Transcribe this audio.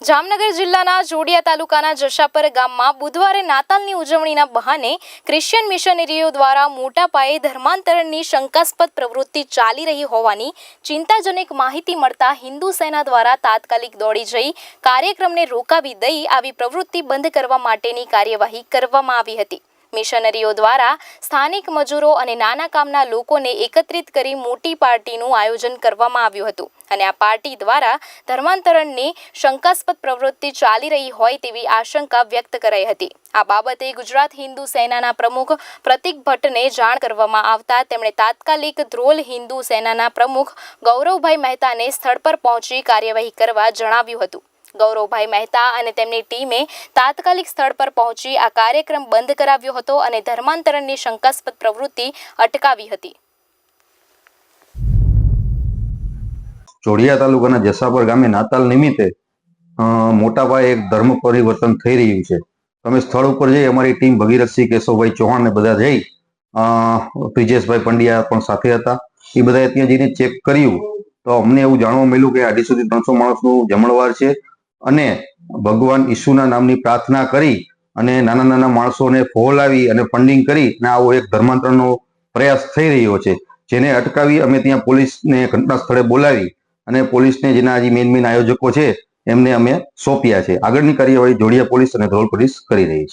જામનગર જિલ્લાના જોડિયા તાલુકાના જશાપર ગામમાં બુધવારે નાતાલની ઉજવણીના બહાને ક્રિશ્ચિયન મિશનરીઓ દ્વારા મોટા પાયે ધર્માંતરણની શંકાસ્પદ પ્રવૃત્તિ ચાલી રહી હોવાની ચિંતાજનક માહિતી મળતા હિન્દુ સેના દ્વારા તાત્કાલિક દોડી જઈ કાર્યક્રમને રોકાવી દઈ આવી પ્રવૃત્તિ બંધ કરવા માટેની કાર્યવાહી કરવામાં આવી હતી. મિશનરીઓ દ્વારા સ્થાનિક મજૂરો અને નાના કામના લોકોને એકત્રિત કરી મોટી પાર્ટીનું આયોજન કરવામાં આવ્યું હતું. અને આ પાર્ટી દ્વારા ધર્માંતરણની શંકાસ્પદ પ્રવૃત્તિ ચાલી રહી હોય તેવી આશંકા વ્યક્ત કરાઈ હતી. આ બાબતે ગુજરાત હિન્દુ સેનાના પ્રમુખ પ્રતિક ભટ્ટને જાણ કરવામાં આવતા તેમણે તાત્કાલિક ધ્રોલ હિન્દુ સેનાના પ્રમુખ ગૌરવભાઈ મહેતાને સ્થળ પર પહોંચી કાર્યવાહી કરવા જણાવ્યું હતું. ગૌરવભાઈ મહેતા અને તેમની ટીમે તાત્કાલિક સ્થળ પર પહોંચી આ કાર્યક્રમ બંધ કરાવ્યો હતો અને ધર્માંતરણની શંકાસ્પદ પ્રવૃત્તિ અટકાવી હતી. જોડિયા તાલુકાના જસાપર ગામે નાતાલ નિમિત્તે મોટા પાયે એક ધર્મ પરિવર્તન થઈ રહ્યું છે. તમે સ્થળ ઉપર જઈ અમારી ટીમ ભગીરથસિંહ, કેશવભાઈ ચૌહાણ ને બધા જઈ બ્રિજેશભાઈ પંડ્યા પણ સાથે હતા. એ બધાએ ત્યાં જઈને ચેક કર્યું. તો અમને એવું જાણવા મળ્યું કે અઢીસો થી ત્રણસો માણસનું જમણવાર છે. અને ભગવાન ઈસુના નામની પ્રાર્થના કરી અને નાના નાના માણસોને ફોલાવી અને ફંડિંગ કરી અને આવો એક ધર્માંતરણનો પ્રયાસ થઈ રહ્યો છે. જેને અટકાવી અમે ત્યાં પોલીસને ઘટના સ્થળે બોલાવી અને પોલીસને જેના હજી મેન મેન આયોજકો છે એમને અમે સોંપ્યા છે. આગળની કાર્યવાહી જોડિયા પોલીસ અને ધ્રોલ પોલીસ કરી રહી છે.